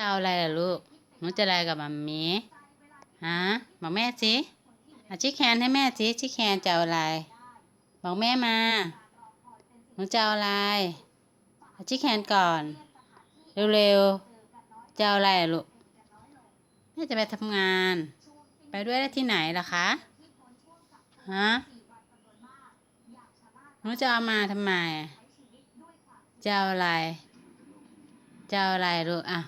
จะเอาอะไรล่ะลูก หนูจะอะไรกับมัมมี่ฮะบอกแม่สิอาชิแคนให้แม่สิชิแคนจะเอาอะไร บอกแม่มา หนูจะเอาอะไรอาชิแคนก่อน เร็วๆจะเอาอะไรอะลูก แม่จะไปทำงาน ไปด้วยได้ที่ไหนล่ะคะ ฮะ หนูจะเอามาทำไม จะเอาอะไร จะเอาอะไรลูกอะ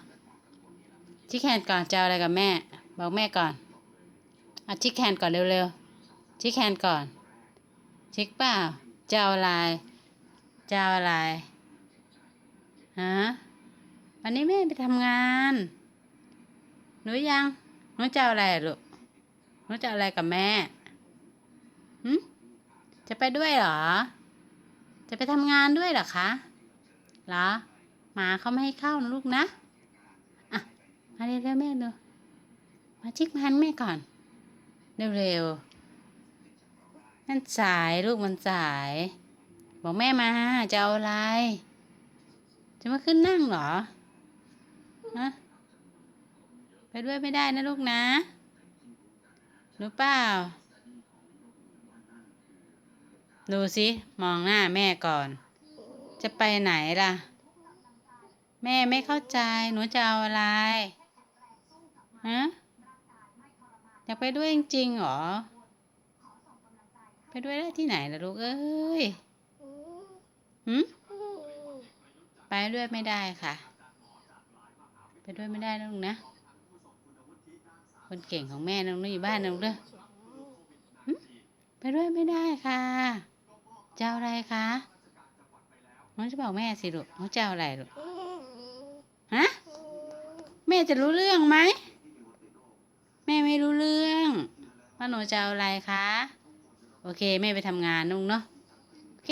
ชิคแคนก่อนจะอะไรกับแม่ บอกแม่ก่อนอะชิคแคนก่อนเร็วๆชิคแคนก่อน ชิคเปล่าจะเอาอะไรจะเอาอะไรฮะวันนี้แม่ไปทำงาน หนูยังหนูจะเอาอะไรลูกหนูจะอะไรกับแม่หืมจะไปด้วยเหรอ จะไปทำงานด้วยเหรอคะเหรอหมาเขาไม่ให้เข้านะลูกนะ เร็วๆแม่ดูมาชิกพันแม่ก่อน เร็วๆนั่นสายลูกมันสาย บอกแม่มาจะเอาอะไร จะมาขึ้นนั่งเหรอฮะไปด้วยไม่ได้นะลูกนะรู้เปล่าดูสิ มองหน้าแม่ก่อน จะไปไหนล่ะ แม่ไม่เข้าใจ หนูจะเอาอะไร ฮะอยากไปด้วยจริงๆหรอ ไปด้วยได้ที่ไหนล่ะลูกเอ้ยหืมไปด้วยไม่ได้ค่ะ ไปด้วยไม่ได้นะลูกนะ คนเก่งของแม่น้องนุ่อยู่บ้านน้องเด้อหึไปด้วยไม่ได้ค่ะจะเอาอะไรคะ น้องจะบอกแม่สิลูกน้องจะเอาอะไรลูก ฮะ แม่จะรู้เรื่องไหม แม่ไม่รู้เรื่อง ว่าหนูจะเอาอะไรคะ โอเคแม่ไปทำงานนุ่งเนาะ โอเค